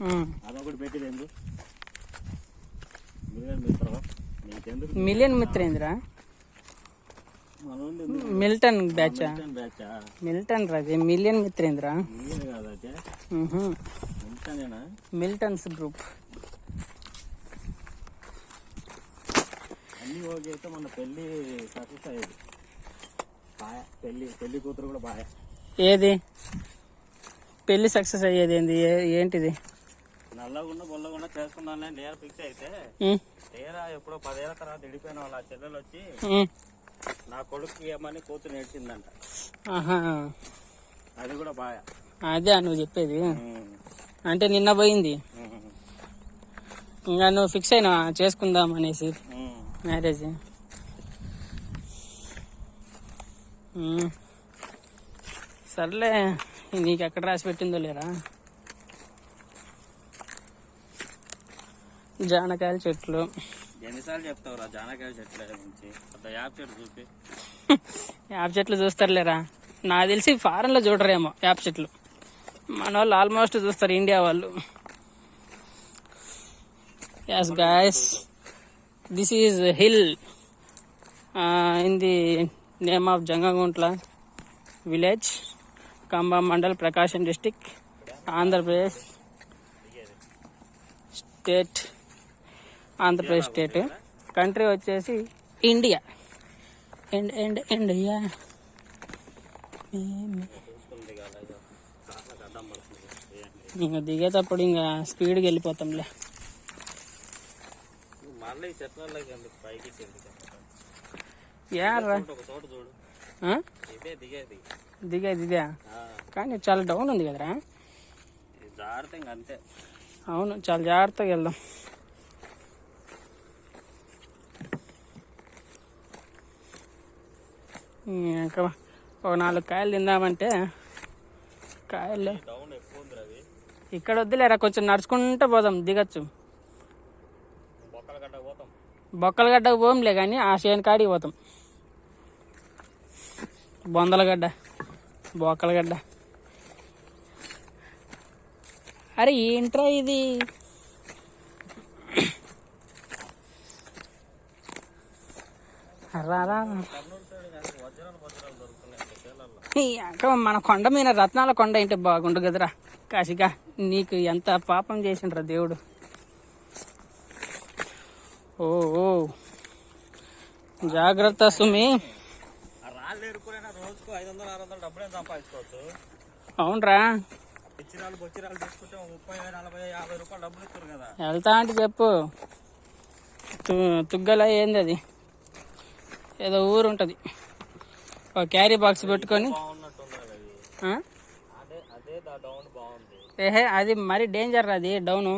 ఉమ్. అదొకటి పెట్టేది ఎందుకు మిలియన్ మిత్రం నీకెందుకు మిలియన్ మిత్రేంద్ర? మిల్టన్ బ్యాచా? మిల్టన్ రాజే మిలియన్ మిత్రేంద్ర? Miltons group. అన్నీ ఓకే అయితే మన పెళ్ళి సక్సెస్ అయ్యేది. బాయ్ పెళ్ళి పెళ్ళి కూతురు కూడా బాయ్. ఏది? పెళ్ళి సక్సెస్ అయ్యేది ఏంది? ఏంటిది? నల్లగున్న బొల్లగున్న చేసుకున్నాను నేను ఫిక్స్ అయితే తీరా ఎప్పుడో పదేళ్ళ తర్వాత విడిపోయిన వాళ్ళ చెల్లెలు వచ్చి. నా కొడుకు ఏమని కూతురు నేర్చిందంట అది కూడా బాయ్. అదే నువ్వు చెప్పేది. అంటే నిన్న పోయింది. ఇంకా నువ్వు ఫిక్స్ అయినా చేసుకుందాం అనేసి. మ్యారేజ్. సర్లే నీకు ఎక్కడ రాసి పెట్టిందో లేరా? జానకాయల చెట్లు. ఎన్నిసార్లు చెప్తావురా జానకాయ చెట్ల గురించి? అంత యాప్ చెట్టు చూపి. యాప్ చెట్లు చూస్తారులేరా? నాకు తెలిసి ఫారెన్లో చూడరేమో యాప్ చెట్లు. మన వాళ్ళు ఆల్మోస్ట్ చూస్తారు ఇండియా వాళ్ళు. Yes guys this is hill in the name of Jangaguntla village Kamba mandal Prakasam district Andhra Pradesh state Andhra Pradesh state. Country వచ్చేసి ఇండియా. ఎండ్ ఎండ్ ఇండియా ఇక దిగేటప్పుడు ఇంకా స్పీడ్గా వెళ్ళిపోతాంలే. యారా? ఇదే దిగేది. దిగే దిగా. ఆ, కానీ చాలా డౌన్ ఉంది కదరా. ఇది అంతే. అవును చాలా జాగ్రత్తగా వెళ్దాం. ఇంకా ఒక నాలుగు కాయలు తిందామంటే కాయలు. ఇక్కడ వద్దులేరా కొంచెం నడుచుకుంటూ పోదాం దిగచ్చు. బొక్కల గడ్డ పోంలే కానీ ఆ చేను కాడికి పోతాం. బొందలగడ్డ బొక్కలగడ్డ అరే ఏంట్రా ఇది? మన కొండ మీద రత్నాల కొండ ఏంటి బాగుండు కదరా. కాశిగా నీకు ఎంత పాపం చేసిండ్రా దేవుడు. ఓ జాగ్రత్త సుమి. అవునరా. వెళ్తా అంటే చెప్పు. తుగ్గల ఏంది అది? ఏదో ఊరు ఉంటుంది. ఒక క్యారీ బాక్స్ పెట్టుకొని. ఏహే అది మరి డేంజర్ అది డౌను.